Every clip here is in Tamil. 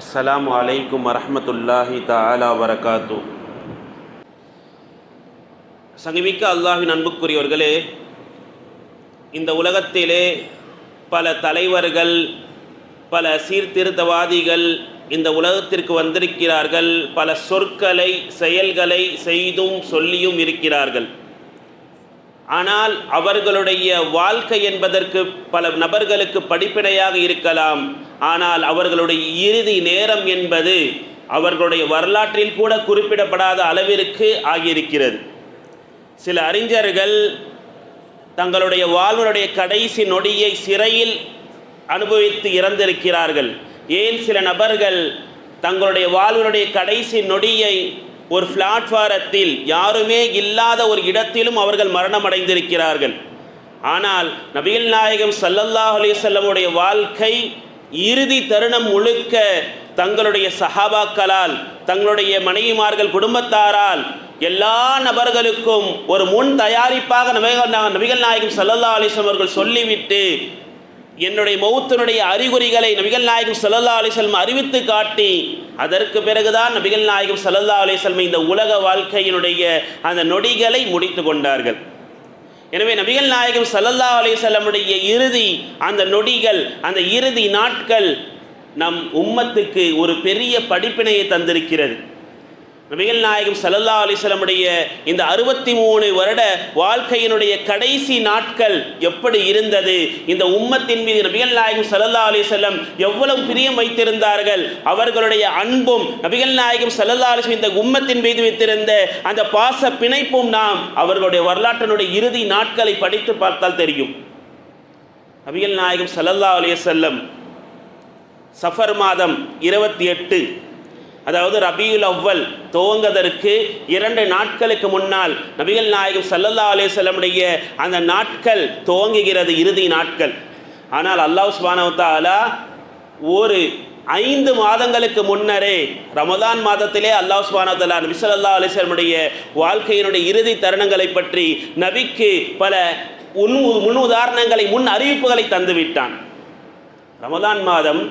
அஸ்ஸலாமு அலைக்கும் வரஹ்மத்துல்லாஹி தாலா வரகாத்து. சங்கமிக்க அல்லாஹின் அன்புக்குரியவர்களே இந்த உலகத்திலே பல தலைவர்கள் பல சீர்திருத்தவாதிகள் இந்த உலகத்திற்கு வந்திருக்கிறார்கள். பல சொற்களை செயல்களை செய்தும் சொல்லியும் இருக்கிறார்கள். ஆனால் அவர்களுடைய வாழ்க்கை என்பதற்கு பல நபர்களுக்கு படிப்பினையாக இருக்கலாம். ஆனால் அவர்களுடைய இறுதி நேரம் என்பது அவர்களுடைய வரலாற்றில் கூட குறிப்பிடப்படாத அளவிற்கு ஆகியிருக்கிறது. சில அறிஞர்கள் தங்களுடைய வாழ்வனுடைய கடைசி நொடியை சிறையில் அனுபவித்து இறந்திருக்கிறார்கள். ஏன் சில நபர்கள் தங்களுடைய வாழ்வனுடைய கடைசி நொடியை ஒரு பிளாட்ஃபாரத்தில் யாருமே இல்லாத ஒரு இடத்திலும் அவர்கள் மரணம் அடைந்திருக்கிறார்கள் ஆனால் நபிகள் நாயகம் சல்லல்லாஹ் அலிசல்லமுடைய வாழ்க்கை இறுதி தருணம் முழுக்க தங்களுடைய சஹாபாக்களால் தங்களுடைய மனைவிமார்கள் குடும்பத்தாரால் எல்லா நபர்களுக்கும் ஒரு முன் தயாரிப்பாக நபிகள் நபிகள் நாயகம் சல்லல்லா அலிஸ்லம் அவர்கள் சொல்லிவிட்டு என்னுடைய மௌத்தனுடைய அறிகுறிகளை நபிகள் நாயகம் சல்லல்லா அலிஸ்லம் அறிவித்து காட்டி அதற்கு பிறகுதான் நபிகள் நாயகம் சல்லல்லா அலிசல்ம இந்த உலக வாழ்க்கையினுடைய அந்த நொடிகளை முடித்து கொண்டார்கள். எனவே நபிகள் நாயகம் சல்லல்லா அலிசல்லமுடைய இறுதி அந்த நொடிகள் அந்த இறுதி நாட்கள் நம் உம்மத்துக்கு ஒரு பெரிய படிப்பினையை தந்திருக்கிறது. நபிகள் நாயகம் சல்லல்லா அலிஸ்லமுடைய இந்த அறுபத்தி மூணு வருட வாழ்க்கையினுடைய கடைசி நாட்கள் எப்படி இருந்தது? இந்த உம்மத்தின் மீது நபிகள் நாயகம் சல்லல்லா அலிஸ்லம் எவ்வளவு பிரியம் வைத்திருந்தார்கள்? அவர்களுடைய அன்பும் நபிகள் நாயகம் சல்லல்லா அலிஸ்லம் இந்த உம்மத்தின் மீது வைத்திருந்த அந்த பாச பிணைப்பும் நாம் அவர்களுடைய வரலாற்றினுடைய இறுதி நாட்களை படித்து பார்த்தால் தெரியும். நபிகள் நாயகம் சல்லல்லா அலிசல்லம் சஃபர் மாதம் இருபத்தி எட்டு அதாவது ரபியுல் அவ்வல் துவங்குவதற்கு இரண்டு நாட்களுக்கு முன்னால் நபிகள் நாயகம் சல்லல்லா அலேசல்லமுடைய அந்த நாட்கள் துவங்குகிறது இறுதி நாட்கள். ஆனால் அல்லாஹ் சுபானவத்தாலா ஒரு ஐந்து மாதங்களுக்கு முன்னரே ரமதான் மாதத்திலே அல்லாஹ் சுபானவத்தாலா நபி சொல்லா அலிஸ்லமுடைய வாழ்க்கையினுடைய இறுதி தருணங்களை பற்றி நபிக்கு பல உன் முன் உதாரணங்களை முன் அறிவிப்புகளை தந்துவிட்டான். ரமதான் மாதம்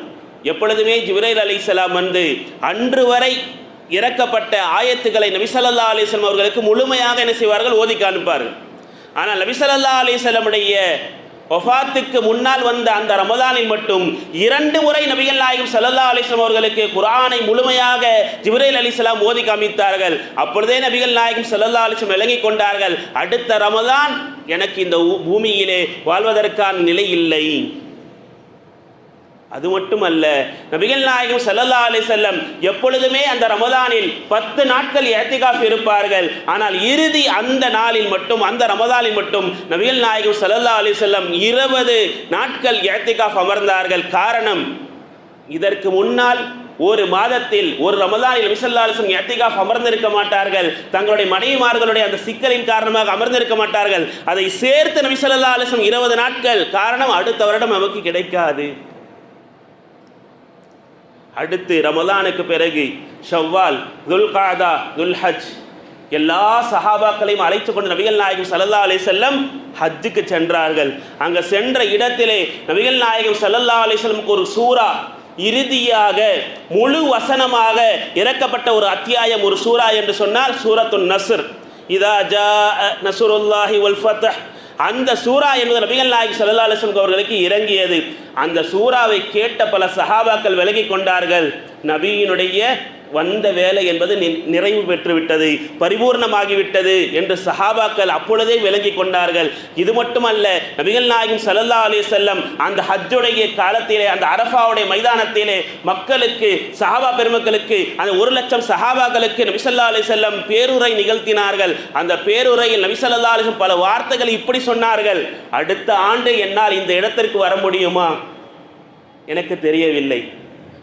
எப்பொழுதுமே ஜிப்ரைல் அலிசலாம் வந்து அன்று வரை இறக்கப்பட்ட ஆயத்துக்களை நபிசல்லா அலிஸ்லாம் அவர்களுக்கு முழுமையாக என்ன செய்வார்கள்? ஓதி காண்பார்கள். ஆனால் நபிசல்லா அலிஸ்லமுடைய ஒஃபாத்துக்கு முன்னால் வந்த அந்த ரமதானில் மட்டும் இரண்டு முறை நபிகள் நாயகம் சல்லல்லா அலிஸ்லாம் அவர்களுக்கு குரானை முழுமையாக ஜிப்ரேல் அலிஸ்லாம் ஓதி காமித்தார்கள். அப்பொழுதே நபிகள் நாயகம் சல்லல்லா அலிஸ்லாம் இலங்கிக் கொண்டார்கள். அடுத்த ரமதான் எனக்கு இந்த பூமியிலே வாழ்வதற்கான நிலை இல்லை. அது மட்டுமல்ல நபிகள் நாயகம் சல்லல்லா அலி செல்லம் எப்பொழுதுமே அந்த ரமதானில் பத்து நாட்கள் ஏத்திகாஃப் இருப்பார்கள். ஆனால் இறுதி அந்த நாளில் மட்டும் அந்த ரமதானில் மட்டும் நபிகள் நாயகம் சல்லல்லா அலி செல்லம் இருபது நாட்கள் ஏத்திகாஃப் அமர்ந்தார்கள். காரணம் இதற்கு முன்னால் ஒரு மாதத்தில் ஒரு ரமதானில் நபிசல்லா அலிஸ்லம் அமர்ந்திருக்க மாட்டார்கள். தங்களுடைய மனைவிமார்களுடைய அந்த சிக்கலின் காரணமாக அமர்ந்திருக்க மாட்டார்கள். அதை சேர்த்து நபிசல்லா அலிசம் இருபது நாட்கள் காரணம் அடுத்த வருடம் நமக்கு கிடைக்காது. அடுத்து ரமலானுக்கு பிறகு ஷவ்வால் துல்காதா துல்ஹஜ். எல்லா சஹாபாக்களையும் அழைத்து கொண்டு நபிகள் நாயகம் சல்லல்லா அலி செல்லம் ஹஜ்ஜுக்கு சென்றார்கள். அங்கே சென்ற இடத்திலே நபிகள் நாயகம் சல்லல்லா அலி செல்லமுக்கு ஒரு சூறா இறுதியாக முழு வசனமாக இறக்கப்பட்ட ஒரு அத்தியாயம் ஒரு சூறா என்று சொன்னால் சூரத்து நசுர் இதா ஜா நசுருல்லாஹி வல் அந்த சூரா என்பது நபிகள் நாயக் சல்லா அலிஸ்லம் அவர்களுக்கு இறங்கியது. அந்த சூறாவை கேட்ட பல சஹாபாக்கள் விலகி கொண்டார்கள். நபியினுடைய வந்த வேலை என்பது நிறைவு பெற்றுவிட்டது பரிபூர்ணமாகிவிட்டது என்று சஹாபாக்கள் அப்பொழுதே விளங்கி கொண்டார்கள். இது மட்டுமல்ல நபிகள் நாயகம் சல்லா அலி செல்லம் அந்த ஹஜ்ஜுடைய காலத்திலே அந்த அரஃபாவுடைய மைதானத்திலே மக்களுக்கு சஹாபா பெருமக்களுக்கு அந்த ஒரு லட்சம் சஹாபாக்களுக்கு நபிசல்லா அலி செல்லம் பேருரை நிகழ்த்தினார்கள். அந்த பேருரையில் நபிசல்லா அலிசம் பல வார்த்தைகள் இப்படி சொன்னார்கள். அடுத்த ஆண்டு என்னால் இந்த இடத்திற்கு வர முடியுமா? எனக்கு தெரியவில்லை.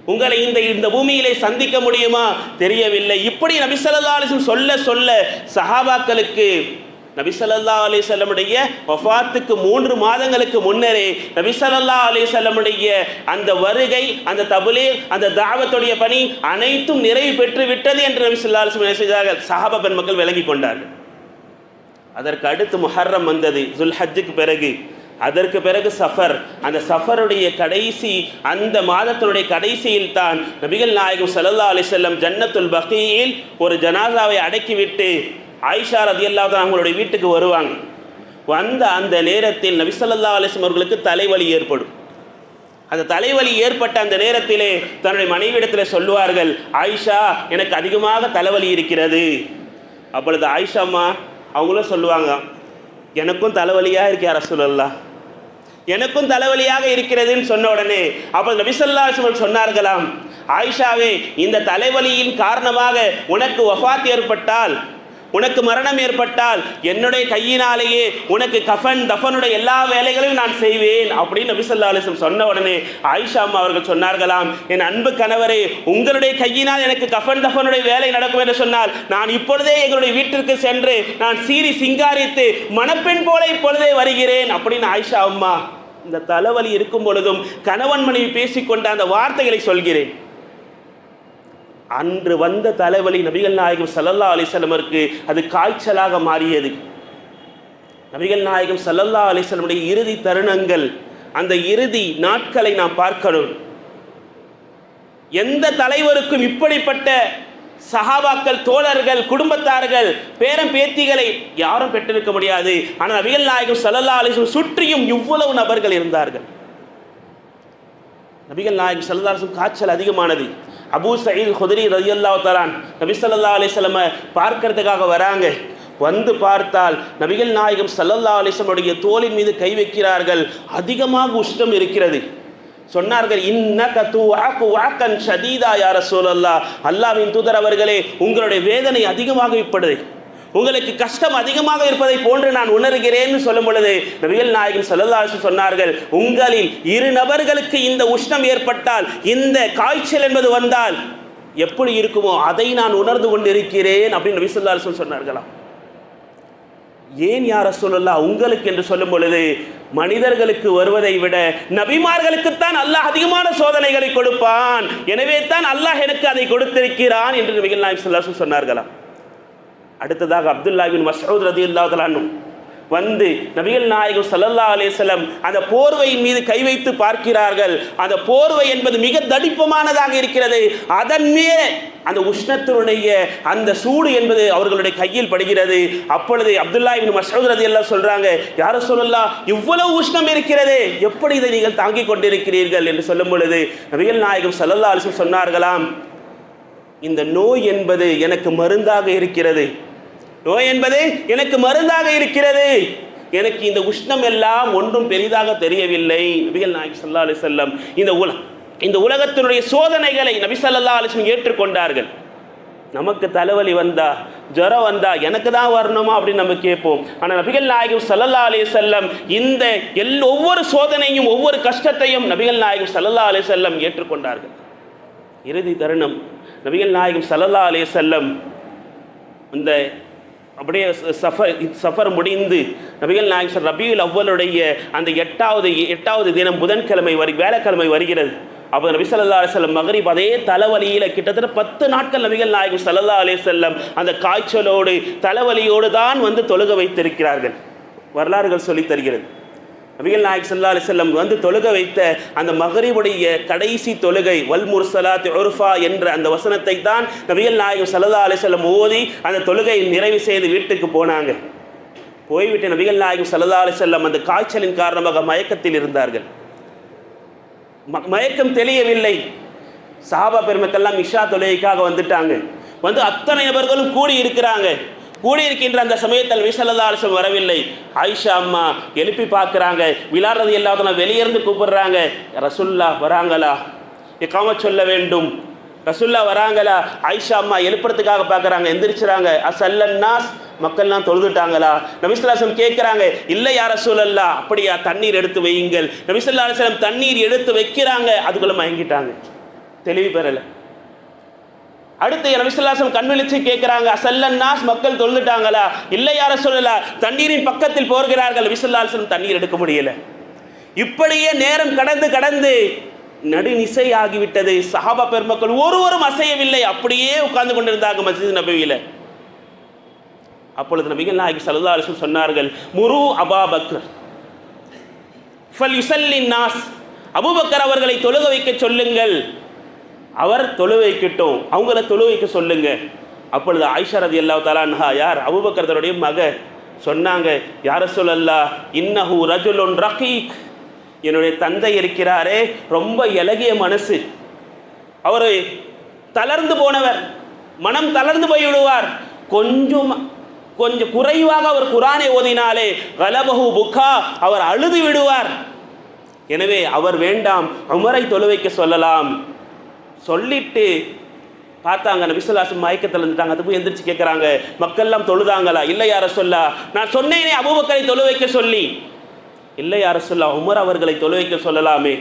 உங்களை இந்த இந்த பூமியிலே சந்திக்க முடியுமா? தெரியவில்லை. இப்படி நபிசல்லா அலிசம் சொல்ல சொல்ல சஹாபாக்களுக்கு நபிசல்லா அலிசல்லமுடைய வஃபாத்துக்கு மூன்று மாதங்களுக்கு முன்னரே நபிசல்லா அலிசல்லமுடைய அந்த வருகை அந்த தபுலே அந்த தாவத்துடைய பணி அனைத்தும் நிறைவு பெற்று விட்டது என்று நபிசல்லா அலிஸ்லம் செய்தார்கள்? சஹாபா பெண் மக்கள் விளங்கி கொண்டார்கள். அதற்கு அடுத்து முஹர்ரம் வந்தது ஜுல்ஹஜுக்கு பிறகு. அதற்கு பிறகு சஃபர். அந்த சஃபருடைய கடைசி அந்த மாதத்தினுடைய கடைசியில் தான் நபிகள் நாயகம் சல்லா அலிசல்லம் ஜன்னத்துல் பகீயில் ஒரு ஜனாசாவை அடக்கிவிட்டு ஆயிஷா ரதியல்லாஹு அவங்களுடைய வீட்டுக்கு வருவாங்க. வந்த அந்த நேரத்தில் நபி ஸல்லல்லாஹு அவர்களுக்கு தலைவலி ஏற்படும். அந்த தலைவலி ஏற்பட்ட அந்த நேரத்திலே தன்னுடைய மனைவியிடத்தில் சொல்லுவார்கள் ஆயிஷா எனக்கு அதிகமாக தலைவலி இருக்கிறது. அப்பொழுது ஆயிஷா அம்மா அவங்களும் சொல்லுவாங்க எனக்கும் தலைவலியாக இருக்கே ரசூலல்லா எனக்கும் தலைவலியாக இருக்கிறதுன்னு சொன்ன உடனே அப்போ நபிசல்லா சொன்னார்களாம் ஆயிஷாவே இந்த தலைவலியின் காரணமாக உனக்கு ஒஃபாத் ஏற்பட்டால் உனக்கு மரணம் ஏற்பட்டால் என்னுடைய கையினாலேயே உனக்கு கஃபன் தஃபனுடைய எல்லா வேலைகளையும் நான் செய்வேன் அப்படின்னு நபிசல்லா அலிஸ்லம் சொன்ன உடனே ஆயிஷா அம்மா அவர்கள் சொன்னார்களாம் என் அன்பு கணவரே உங்களுடைய கையினால் எனக்கு கஃபன் தஃபனுடைய வேலை நடக்கும் என்று சொன்னால் நான் இப்பொழுதே எங்களுடைய வீட்டிற்கு சென்று நான் சீறி சிங்காரித்து மணப்பெண் போல இப்பொழுதே வருகிறேன் அப்படின்னு ஆயிஷா அம்மா இந்த தலைவலி இருக்கும் பொழுதும் கணவன் மனைவி பேசிக்கொண்ட அந்த வார்த்தைகளை சொல்கிறேன். அன்று வந்த தலைவலி நபிகள் நாயகம் சல்லல்லா அலிசல்லமருக்கு அது காய்ச்சலாக மாறியது. நபிகள் நாயகம் சல்லல்லா அலிசல்லமுடைய இறுதி தருணங்கள் அந்த இறுதி நாட்களை நாம் பார்க்கணும். எந்த தலைவருக்கும் இப்படிப்பட்ட சஹாபாக்கள் தோழர்கள் குடும்பத்தார்கள் பேரம் பேத்திகளை யாரும் பெற்றிருக்க முடியாது. ஆனால் நபிகள் நாயகம் சல்லல்லா அலிசம் சுற்றியும் இவ்வளவு நபர்கள் இருந்தார்கள். நபிகள் நாயகம் சல்லல்லா அலிசம் காய்ச்சல் அதிகமானது. அபூ சயீத் ஹுதரி ரயல்லா தலான் நபி ஸல்லல்லாஹு அலைஹி பார்க்கறதுக்காக வராங்க. வந்து பார்த்தால் நபிகள் நாயகம் சல்லல்லா அலிஸ்லமுடைய தோளின் மீது கை வைக்கிறார்கள். அதிகமாக உஷ்ணம் இருக்கிறது. சொன்னார்கள் இன்னக தூ வாக்கு வாக்கன் ஷதீதா யார சூழல்லா அல்லாவின் தூதர் அவர்களே உங்களுடைய வேதனை அதிகமாக இருப்பது உங்களுக்கு கஷ்டம் அதிகமாக இருப்பதை போன்று நான் உணர்கிறேன்னு சொல்லும் பொழுது நபிகள் நாயகம் சல்லல்லாஹு சொன்னார்கள் உங்களில் இரு நபர்களுக்கு இந்த உஷ்ணம் ஏற்பட்டால் இந்த காய்ச்சல் என்பது வந்தால் எப்படி இருக்குமோ அதை நான் உணர்ந்து கொண்டிருக்கிறேன் அப்படின்னு நபி சொல்லாசு சொன்னார்களாம். ஏன் யார சொல்லலா உங்களுக்கு என்று சொல்லும் பொழுது மனிதர்களுக்கு வருவதை விட நபிமார்களுக்குத்தான் அல்லாஹ் அதிகமான சோதனைகளை கொடுப்பான் எனவே தான் அல்லாஹ் எனக்கு அதை கொடுத்திருக்கிறான் என்று நபிகள் நாயகம் சொல்லாசு சொன்னார்களாம். அடுத்ததாக அப்துல்லாபின் மசூத் ரதி இல்லாதலானும் வந்து நபிகள் நாயகம் சல்லல்லா அலேசலம் அந்த போர்வையின் மீது கை வைத்து பார்க்கிறார்கள். அந்த போர்வை என்பது மிக தடிப்பமானதாக இருக்கிறது. அதன் மேலே அந்த உஷ்ணத்தினுடைய அந்த சூடு என்பது அவர்களுடைய கையில் படுகிறது. அப்பொழுது அப்துல்லா இவன் மசூத் ரதி எல்லாம் சொல்றாங்க யார சொல்லலாம் இவ்வளவு உஷ்ணம் இருக்கிறது எப்படி இதை நீங்கள் தாங்கிக் கொண்டிருக்கிறீர்கள்? என்று சொல்லும் பொழுது நபிகள் நாயகம் சல்லல்லா அலிசம் சொன்னார்களாம் இந்த நோய் என்பது எனக்கு மருந்தாக இருக்கிறது. நோய் என்பது எனக்கு மருந்தாக இருக்கிறது. எனக்கு இந்த உஷ்ணம் எல்லாம் ஒன்றும் பெரிதாக தெரியவில்லை. நபிகள் நாயக் சல்லா அலி செல்லம் இந்த உல இந்த உலகத்தினுடைய சோதனைகளை நபி சல்லா அலிஸ்லம் ஏற்றுக்கொண்டார்கள். நமக்கு தலைவலி வந்தா ஜுரம் வந்தா எனக்கு தான் வரணுமா அப்படின்னு நம்ம கேட்போம். ஆனால் நபிகள் நாயகம் சல்லல்லா அலே செல்லம் இந்த எல் ஒவ்வொரு சோதனையும் ஒவ்வொரு கஷ்டத்தையும் நபிகள் நாயகம் சல்லல்லா அலே செல்லம் ஏற்றுக்கொண்டார்கள். இறுதி தருணம் நபிகள் நாயகம் சல்லல்லா அலே செல்லம் இந்த அப்படியே சஃபர் சஃபர் முடிந்து நபிகள் நாயகர் ரபியுல் அவ்வளுடைய அந்த எட்டாவது எட்டாவது தினம் புதன்கிழமை வரி வேலைக்கிழமை வருகிறது. அப்போ நபி சல்லா அலிசல்லம் மகரிப் அதே தலைவலியில் கிட்டத்தட்ட பத்து நாட்கள் நபிகள் நாயகம் சல்லா அலி செல்லம் அந்த காய்ச்சலோடு தலைவலியோடு தான் வந்து தொழுக வைத்திருக்கிறார்கள். வரலாறுகள் சொல்லித் தருகிறது. நபிகள் நாயக் சல்லா அலிசல்லம் வந்து தொழுக வைத்த அந்த மகரிபுடைய கடைசி தொழுகை வல் முர்சலாத் என்ற அந்த வசனத்தை தான் நபிகள் நாயகம் சல்லா அலிசல்லம் ஓதி அந்த தொழுகையை நிறைவு செய்து வீட்டுக்கு போனாங்க. போய்விட்டு நபிகள் நாயகம் சல்லா அலிசல்லம் அந்த காய்ச்சலின் காரணமாக மயக்கத்தில் இருந்தார்கள். மயக்கம் தெளியவில்லை. சாபா பெருமக்கெல்லாம் இஷா தொழுகைக்காக வந்துட்டாங்க. வந்து அத்தனை நபர்களும் கூடி இருக்கிறாங்க கூடியிருக்கின்ற அந்த சமயத்தில் விசல்லா அலிசம் வரவில்லை. ஆயிஷா அம்மா எழுப்பி பார்க்குறாங்க. விளாடுறது இல்லாதவங்க வெளியேருந்து கூப்பிடுறாங்க. ரசுல்லா வராங்களா? இக்காம சொல்ல வேண்டும். ரசுல்லா வராங்களா? ஆயிஷா அம்மா எழுப்புறதுக்காக பார்க்குறாங்க. எந்திரிச்சுறாங்க. அசல்லன்னாஸ் மக்கள்லாம் தொழுதுட்டாங்களா? நபிசுல்லாசலம் கேட்குறாங்க. இல்லை யார சூழல்லா அப்படியா தண்ணீர் எடுத்து வையுங்கள். நபிசுல்லா அலுவலம் தண்ணீர் எடுத்து வைக்கிறாங்க. அதுக்குள்ளே மயங்கிட்டாங்க. தெளிவு பெறலை. அடுத்து நபிசுல்லாசம் கண்விழிச்சு கேட்கிறாங்க கேட்குறாங்க அசல்லன்னாஸ் மக்கள் தொழுதுட்டாங்களா? இல்லை யார சொல்லல? தண்ணீரின் பக்கத்தில் போர்கிறார்கள் நபிசுல்லாசம் தண்ணீர் எடுக்க முடியல. இப்படியே நேரம் கடந்து கடந்து நடுநிசை ஆகிவிட்டது. சஹாபா பெருமக்கள் ஒருவரும் அசையவில்லை. அப்படியே உட்கார்ந்து கொண்டிருந்தாங்க மசித் நபியில அப்பொழுது நபிகள் நாயகி சல்லா அலிஸ்லம் சொன்னார்கள் முரு அபா ஃபல் யுசல்லின் நாஸ். அபூபக்கர் அவர்களை தொழுக வைக்க சொல்லுங்கள். அவர் தொழு வைக்கட்டும் அவங்கள தொழு வைக்க சொல்லுங்க. அப்பொழுது ஆயிஷா ரதி அல்லா தாலான்ஹா யார்? அபூபக்கர் மக சொன்னாங்க யார சொல்லல்லா இன்னஹு ரஜுலுன் ரகீக். என்னுடைய தந்தை இருக்கிறாரே ரொம்ப இலகிய மனசு. அவர் தளர்ந்து போனவர் மனம் தளர்ந்து போய் விடுவார் கொஞ்சம் கொஞ்சம் குறைவாக அவர் குரானை ஓதினாலே கலபஹு புக்கா அவர் அழுது விடுவார். எனவே அவர் வேண்டாம் உமரை தொழுவைக்க சொல்லலாம். சொல்லிட்டு பார்த்தாங்க. நபிசுல்லாசம் மயக்கத்தில் இருந்துட்டாங்க. அது போய் எந்திரிச்சு கேட்குறாங்க மக்கள்லாம் தொழுதாங்களா? இல்லை யார சொல்லா நான் சொன்னேனே அபுபக்கரை தொழு வைக்க சொல்லி. இல்லை யார சொல்லா உமர் அவர்களை தொழு வைக்க சொல்லலாமே.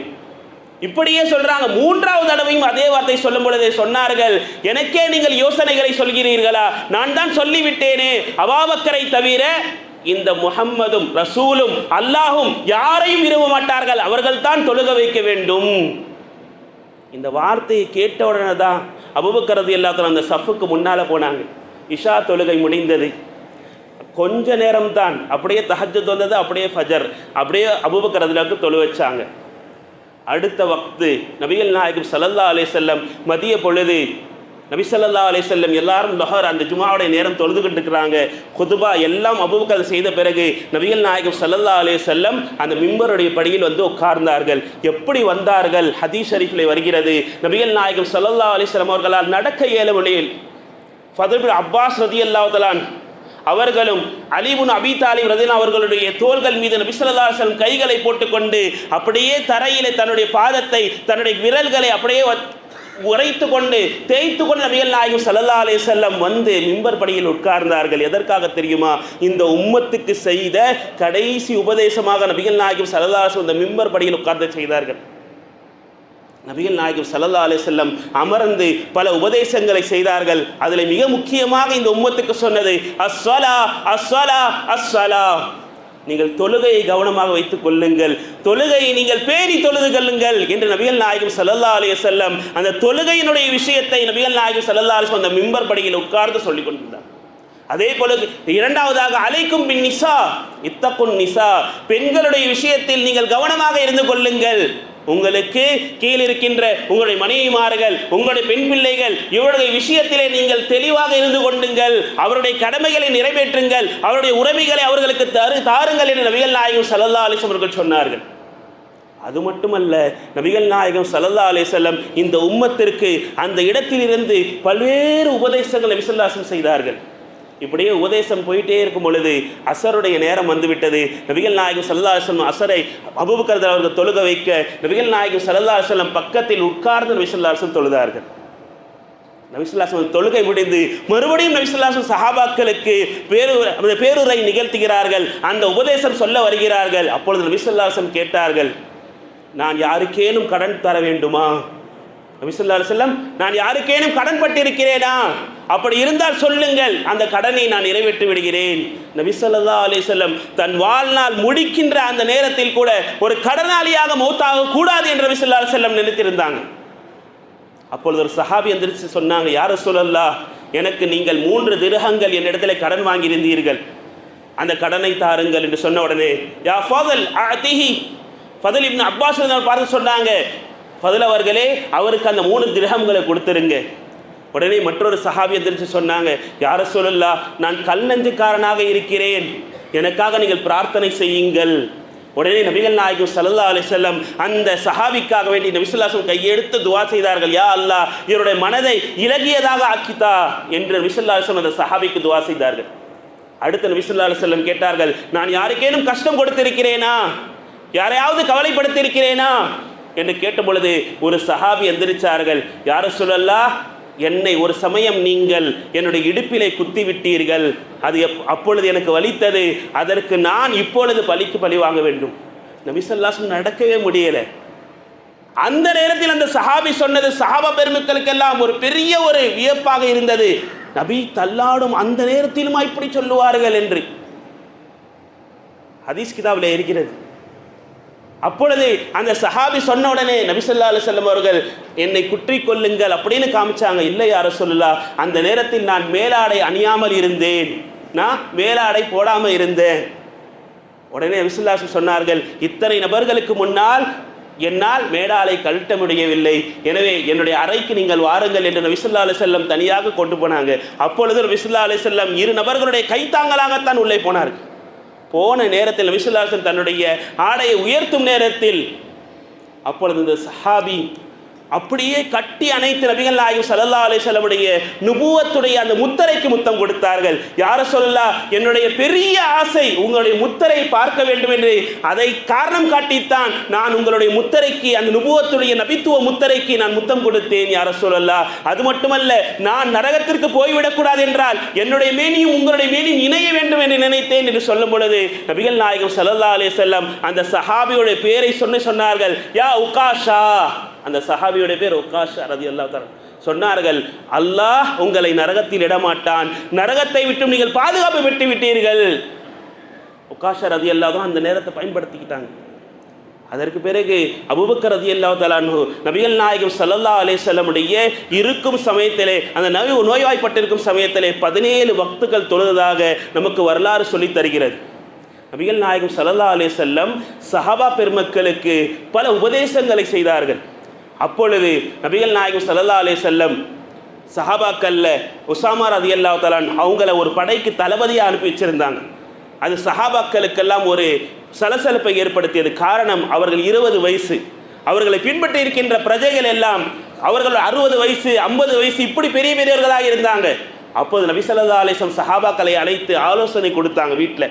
இப்படியே சொல்றாங்க. மூன்றாவது தடவையும் அதே வார்த்தை சொல்லும் பொழுது சொன்னார்கள். எனக்கே நீங்கள் யோசனைகளை சொல்கிறீர்களா? நான் தான் சொல்லிவிட்டேனே. அவாபக்கரை தவிர இந்த முகம்மதும் ரசூலும் அல்லாஹும் யாரையும் விரும்ப மாட்டார்கள் அவர்கள் தான் தொழுக வைக்க வேண்டும். இந்த வார்த்தையை கேட்ட உடனே தான் அபுபக்கரது எல்லாத்தரும் அந்த சஃபுக்கு முன்னால் போனாங்க. இஷா தொழுகை முடிந்தது. கொஞ்ச நேரம் தான் அப்படியே தஹஜத் வந்தது அப்படியே ஃபஜர் அப்படியே அபுபக்கரதுலாக்கு தொழு வச்சாங்க. அடுத்த வக்து நபிகள் நாயகம் சல்லல்லா அலே செல்லம் மதிய பொழுது நபிசல்லா அலிசல்லம் எல்லாரும் லொஹர் அந்த ஜுமாவுடைய நேரம் தொழுதுகிட்டு இருக்கிறாங்க. குதுபா எல்லாம் அபுபக்கர் செய்த பிறகு நபிகள் நாயகம் சல்லல்லா அலே செல்லம் அந்த மிம்பருடைய படியில் வந்து உட்கார்ந்தார்கள். எப்படி வந்தார்கள்? ஹதீஸ் ஷரீஃபில் வருகிறது. நபிகள் நாயகம் சல்லல்லா அலைஹி அவர்களால் நடக்க இயலவில்லையில் ஃபதுல் அப்பாஸ் ரதி தலான் அவர்களும் அலிபுன் அபி தாலிப் ரதின் அவர்களுடைய தோள்கள் மீது நபிசல்லாசலம் கைகளை போட்டுக்கொண்டு அப்படியே தரையிலே தன்னுடைய பாதத்தை தன்னுடைய விரல்களை அப்படியே உரைத்து கொண்டு தேய்த்து கொண்டு நபிகள் நாயகம் ஸல்லல்லாஹு அலே செல்லம் வந்து மிம்பர் படியில் உட்கார்ந்தார்கள். எதற்காக தெரியுமா? இந்த உம்மத்துக்கு செய்த கடைசி உபதேசமாக நபிகள் நாயகம் ஸல்லல்லாஹு அலைஹி இந்த மிம்பர் படியில் உட்கார்ந்து செய்தார்கள். நபிகள் நாயகம் ஸல்லல்லாஹு அலைஹி செல்லம் அமர்ந்து பல உபதேசங்களை செய்தார்கள். அதில் மிக முக்கியமாக இந்த உம்மத்துக்கு சொன்னது அஸ்வலா அஸ்வலா அஸ்வலா நீங்கள் தொழுகையை கவனமாக வைத்துக் கொள்ளுங்கள். தொழுகையை நீங்கள் பேணி தொழுது கொள்ளுங்கள் என்று நபிகள் நாயகம் சல்லல்லா அலைய செல்லம் அந்த தொழுகையினுடைய விஷயத்தை நபிகள் நாயகம் ஸல்லல்லாஹு அலைஹி அந்த மிம்பர் படியில் உட்கார்ந்து சொல்லிக் கொண்டிருந்தார். அதே போல இரண்டாவதாக அலைக்கும் பின் நிசா இத்தக்கும் நிசா. பெண்களுடைய விஷயத்தில் நீங்கள் கவனமாக இருந்து கொள்ளுங்கள். உங்களுக்கு கீழ் இருக்கின்ற உங்களுடைய மனைவிமார்கள் உங்களுடைய பெண் பிள்ளைகள் இவருடைய விஷயத்திலே நீங்கள் தெளிவாக இருந்து கொண்டுங்கள். அவருடைய கடமைகளை நிறைவேற்றுங்கள். அவருடைய உரிமைகளை அவர்களுக்கு தரு தாருங்கள் என்று நபிகள் நாயகம் ஸல்லல்லாஹு அலிசம் அவர்கள் சொன்னார்கள். அது மட்டுமல்ல நபிகள் நாயகம் சல்லல்லா அலைஹி இந்த உம்மத்திற்கு அந்த இடத்திலிருந்து பல்வேறு உபதேசங்களை விசல்லாசம் செய்தார்கள். இப்படியே உபதேசம் போயிட்டே இருக்கும் பொழுது அசருடைய நேரம் வந்துவிட்டது. நபிகள் நாயகம் ஸல்லல்லாஹு அசரை அபூபக்கர் அவர்கள் தொழுக வைக்க நபிகள் நாயகம் ஸல்லல்லாஹு பக்கத்தில் உட்கார்ந்து நபி தொழுதார்கள். நபிசுல்லாசன் தொழுகை முடிந்து மறுபடியும் நபிசுல்லாசன் சஹாபாக்களுக்கு பேரு அந்த பேருரை நிகழ்த்துகிறார்கள். அந்த உபதேசம் சொல்ல வருகிறார்கள். அப்பொழுது நபிசுல்லாசன் கேட்டார்கள் நான் யாருக்கேனும் கடன் தர வேண்டுமா? நபிசுல்லா செல்லம் நான் யாருக்கேனும் கடன் பட்டிருக்கிறேனா? அப்படி இருந்தால் சொல்லுங்கள் அந்த கடனை நான் நிறைவேற்றி விடுகிறேன். நபிசல்லா அலிசல்லம் தன் வாழ்நாள் முடிக்கின்ற அந்த நேரத்தில் கூட ஒரு கடனாளியாக மௌத்தாக கூடாது என்று நபிசுல்லா செல்லம் நினைத்திருந்தாங்க. அப்பொழுது ஒரு சஹாபி எந்திரிச்சு சொன்னாங்க யார சொல்லல்லா எனக்கு நீங்கள் மூன்று திருகங்கள் என்னிடத்துல கடன் வாங்கியிருந்தீர்கள். அந்த கடனை தாருங்கள் என்று சொன்ன உடனே யா ஃபதல் அத்திஹி ஃபதல் இப்னு அப்பாஸ் பார்த்து சொன்னாங்க பதில் அவர்களே அவருக்கு அந்த மூணு திரகங்களை கொடுத்துருங்க. உடனே மற்றொரு சஹாபி எந்திரிச்சு சொன்னாங்க யார சொல்லல்லா நான் கல் நெஞ்சுக்காரனாக இருக்கிறேன். எனக்காக நீங்கள் பிரார்த்தனை செய்யுங்கள். உடனே நபிகள் நாயகம் சல்லா அலி செல்லம் அந்த சஹாபிக்காக வேண்டி நபிசுல்லாசம் கையெடுத்து துவா செய்தார்கள். யா அல்லாஹ் இவருடைய மனதை இலகியதாக ஆக்கித்தா. என்று நபிசுல்லாசம் அந்த சஹாபிக்கு துவா செய்தார்கள். அடுத்த நபிசுல்லா செல்லம் கேட்டார்கள் நான் யாருக்கேனும் கஷ்டம் கொடுத்திருக்கிறேனா? யாரையாவது கவலைப்படுத்தியிருக்கிறேனா? என்று கேட்ட பொழுது ஒரு சஹாபி எந்திரிச்சார்கள் யார சொல்லல்லா என்னை ஒரு சமயம் நீங்கள் என்னுடைய இடுப்பிலே குத்தி விட்டீர்கள் அது எப் அப்பொழுது எனக்கு வலித்தது. அதற்கு நான் இப்பொழுது பலிக்கு பழி வாங்க வேண்டும். நபிசல்லாசம் நடக்கவே முடியலை. அந்த நேரத்தில் அந்த சஹாபி சொன்னது சஹாபா பெருமக்களுக்கெல்லாம் ஒரு பெரிய ஒரு வியப்பாக இருந்தது. நபி தள்ளாடும் அந்த நேரத்திலுமா இப்படி சொல்லுவார்கள் என்று. ஹதீஸ் கிதாபில் இருக்கிறது. அப்பொழுது அந்த சஹாபி சொன்ன உடனே நபிசல்லா அலுவலம் அவர்கள் என்னை குற்றி கொள்ளுங்கள் அப்படின்னு காமிச்சாங்க. இல்லை யார சொல்லலா அந்த நேரத்தில் நான் மேலாடை அணியாமல் இருந்தேன். நான் மேலாடை போடாமல் இருந்தேன். உடனே நபிசுல்லா சொன்னார்கள் இத்தனை நபர்களுக்கு முன்னால் என்னால் மேடாலை கழட்ட முடியவில்லை. எனவே என்னுடைய அறைக்கு நீங்கள் வாருங்கள் என்று நபிசுல்லா அலி செல்லம் தனியாக கொண்டு போனாங்க. அப்பொழுது நபிசுல்லா அலி செல்லம் இரு நபர்களுடைய கைத்தாங்களாகத்தான் உள்ளே போனார்கள். போன நேரத்தில் நபிசுல்லாசன் தன்னுடைய ஆடையை உயர்த்தும் நேரத்தில் அப்பொழுது இந்த சஹாபி அப்படியே கட்டி அணைத்து நபிகள் நாயகம் அலி அலிசல்லமுடைய நுபுவத்துடைய அந்த முத்தரைக்கு முத்தம் கொடுத்தார்கள். யார சொல்லா என்னுடைய பெரிய ஆசை உங்களுடைய முத்தரை பார்க்க வேண்டும் என்று. அதை காரணம் காட்டித்தான் நான் உங்களுடைய முத்தரைக்கு அந்த நுபுவத்துடைய நபித்துவ முத்தரைக்கு நான் முத்தம் கொடுத்தேன் யார சொல்லலாம் அது மட்டுமல்ல நான் நரகத்திற்கு போய்விடக்கூடாது என்றால் என்னுடைய மேனியும் உங்களுடைய மேனியும் இணைய வேண்டும் என்று நினைத்தேன் என்று சொல்லும் பொழுது நபிகள் நாயகம் சல்லா அலி செல்லம் அந்த சஹாபியுடைய பேரை சொன்ன சொன்னார்கள் யா உகாஷா அந்த சஹாபியுடைய பேர் உக்காஷா ரதி அல்லா சொன்னார்கள் அல்லாஹ் உங்களை நரகத்தில் இடமாட்டான். நரகத்தை விட்டும் நீங்கள் பாதுகாப்பு விட்டு விட்டீர்கள். உக்காஷா ரதி அல்லா அந்த நேரத்தை பயன்படுத்திக்கிட்டாங்க. அதற்கு பிறகு அபுபக்கர் ரதி அல்லா தலானு நபிகள் நாயகம் சல்லல்லா அலேசல்லமுடைய இருக்கும் சமயத்திலே அந்த நவி நோய்வாய்ப்பட்டிருக்கும் சமயத்திலே பதினேழு வக்துகள் தொழுததாக நமக்கு வரலாறு சொல்லித் தருகிறது. நபிகள் நாயகம் சல்லல்லா அலே செல்லம் சஹாபா பெருமக்களுக்கு பல உபதேசங்களை செய்தார்கள். அப்பொழுது நபிகள் நாயகம் சல்லா அலே செல்லம் சஹாபாக்கல்ல உசாமா ரதி அல்லா தலான் அவங்கள ஒரு படைக்கு தளபதியாக அனுப்பி வச்சிருந்தாங்க. அது சஹாபாக்களுக்கெல்லாம் ஒரு சலசலப்பை ஏற்படுத்தியது காரணம் அவர்கள் இருபது வயசு. அவர்களை பின்பற்றி இருக்கின்ற பிரஜைகள் எல்லாம் அவர்கள் அறுபது வயசு ஐம்பது வயசு இப்படி பெரிய பெரியவர்களாக இருந்தாங்க. அப்போது நபி சல்லா அலிஸ்லம் சஹாபாக்களை அழைத்து ஆலோசனை கொடுத்தாங்க வீட்டில்.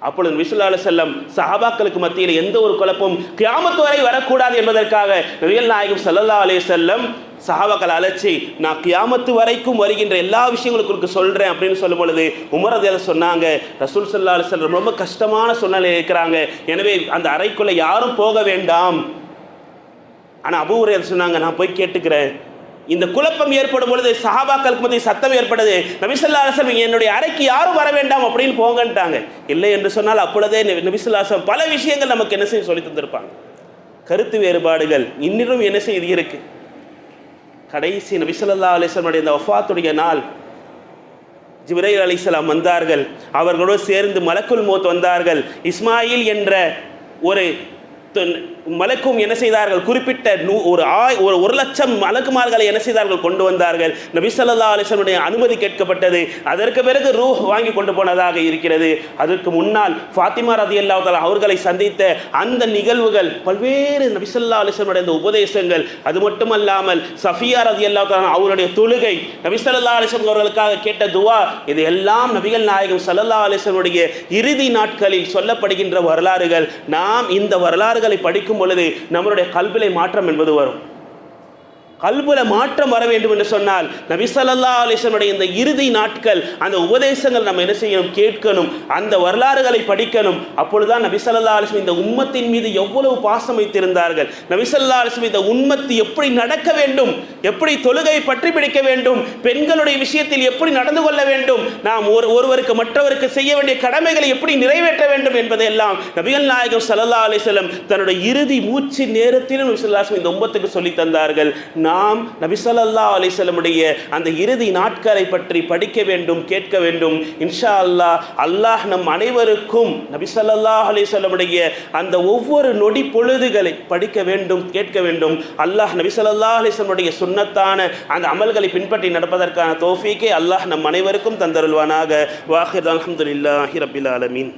அப்பொழுது விசுல்லா செல்லம் சஹாபாக்களுக்கு மத்தியில் எந்த ஒரு குழப்பம் கியாமத்து வரை வரக்கூடாது என்பதற்காக நபிகள் நாயகம் சல்லல்லா அலே செல்லம் சஹாபாக்களை அழைச்சி நான் கியாமத்து வரைக்கும் வருகின்ற எல்லா விஷயங்களுக்கும் சொல்கிறேன் அப்படின்னு சொல்லும் பொழுது உமரதியில் சொன்னாங்க. ரசூல் சல்லா அலி செல்லம் ரொம்ப கஷ்டமான சூழ்நிலை இருக்கிறாங்க. எனவே அந்த அறைக்குள்ளே யாரும் போக வேண்டாம். ஆனால் அபூரையர் சொன்னாங்க நான் போய் கேட்டுக்கிறேன். இந்த குழப்பம் ஏற்படும் பொழுது சஹாபாக்களுக்கு மத்திய சத்தம் ஏற்படுது நபிசல்லாசம் என்னுடைய அறைக்கு யாரும் வர வேண்டாம் அப்படின்னு போங்கன்ட்டாங்க. இல்லை என்று சொன்னால் அப்பொழுதே நபிசுல்லாசம் பல விஷயங்கள் நமக்கு என்ன செய்ய சொல்லி தந்திருப்பாங்க. கருத்து வேறுபாடுகள். இன்னிலும் என்ன செய்து இருக்கு? கடைசி நபிசல்லா அலிஸ்லமுடைய இந்த ஒஃபாத்துடைய நாள். ஜிப்ரை அலிஸ்லாம் வந்தார்கள். அவர்களோடு சேர்ந்து மலக்குல் மோத் வந்தார்கள். இஸ்மாயில் என்ற ஒரு மலக்கும் என்ன செய்தார்கள்? குறிப்பிட்ட நூ ஒரு ஆய் ஒரு ஒரு லட்சம் மலக்குமார்களை என்ன செய்தார்கள்? கொண்டு வந்தார்கள். நபி சல்லா அலிஸ்லமுடைய அனுமதி கேட்கப்பட்டது. அதற்கு பிறகு ரூ வாங்கி கொண்டு போனதாக இருக்கிறது. அதற்கு முன்னால் ஃபாத்திமா ரதி அல்லா அவர்களை சந்தித்த அந்த நிகழ்வுகள் பல்வேறு நபிசல்லா அலிஸ்லமுடைய இந்த உபதேசங்கள் அது மட்டுமல்லாமல் சஃபியா ரதி அல்லா அவருடைய தொழுகை நபிசல்லா அலிஸ்லம் அவர்களுக்காக கேட்ட துவா இது எல்லாம் நபிகள் நாயகம் சல்லல்லா அலிஸ்லமுடைய இறுதி நாட்களில் சொல்லப்படுகின்ற வரலாறுகள். நாம் இந்த வரலாறுகளை படிக்கும் இருக்கும் பொழுது நம்மளுடைய கல்விலை மாற்றம் என்பது வரும். கல்புல மாற்றம் வர வேண்டும் என்று சொன்னால் நபிசல்லா அலிசனுடைய இந்த இறுதி நாட்கள் அந்த உபதேசங்கள் நம்ம என்ன செய்யணும் கேட்கணும் அந்த வரலாறுகளை படிக்கணும். அப்பொழுதுதான் நபிசல்லா அலிஸ்லம் இந்த உம்மத்தின் மீது எவ்வளவு பாசம் வைத்திருந்தார்கள். நபிசல்லா அலிஸ்லம் இந்த உண்மத்து எப்படி நடக்க வேண்டும் எப்படி தொழுகை பற்றி பிடிக்க வேண்டும் பெண்களுடைய விஷயத்தில் எப்படி நடந்து கொள்ள வேண்டும் நாம் ஒரு ஒருவருக்கு மற்றவருக்கு செய்ய வேண்டிய கடமைகளை எப்படி நிறைவேற்ற வேண்டும் என்பதையெல்லாம் நபிகள் நாயகம் சல்லா அலிஸ்லம் தன்னுடைய இறுதி மூச்சு நேரத்திலும் நபிசல்லா இந்த உம்மத்துக்கு சொல்லி தந்தார்கள். நாம் நபிசல்லா அலிசல்லமுடைய அந்த இறுதி நாட்களை பற்றி படிக்க வேண்டும் கேட்க வேண்டும். இன்ஷா அல்லாஹ் அல்லாஹ் நம் அனைவருக்கும் நபிசல்லா அலிசல்லமுடைய அந்த ஒவ்வொரு நொடி பொழுதுகளை படிக்க வேண்டும் கேட்க வேண்டும். அல்லாஹ் நபிசல்லா அலிசல்லமுடைய சுண்ணத்தான அந்த அமல்களை பின்பற்றி நடப்பதற்கான தோஃபீக்கே அல்லாஹ் நம் அனைவருக்கும் தந்தருள்வானாக. வாஹிர் அலமதுல்லாஹி ரபில் ஆலமீன்.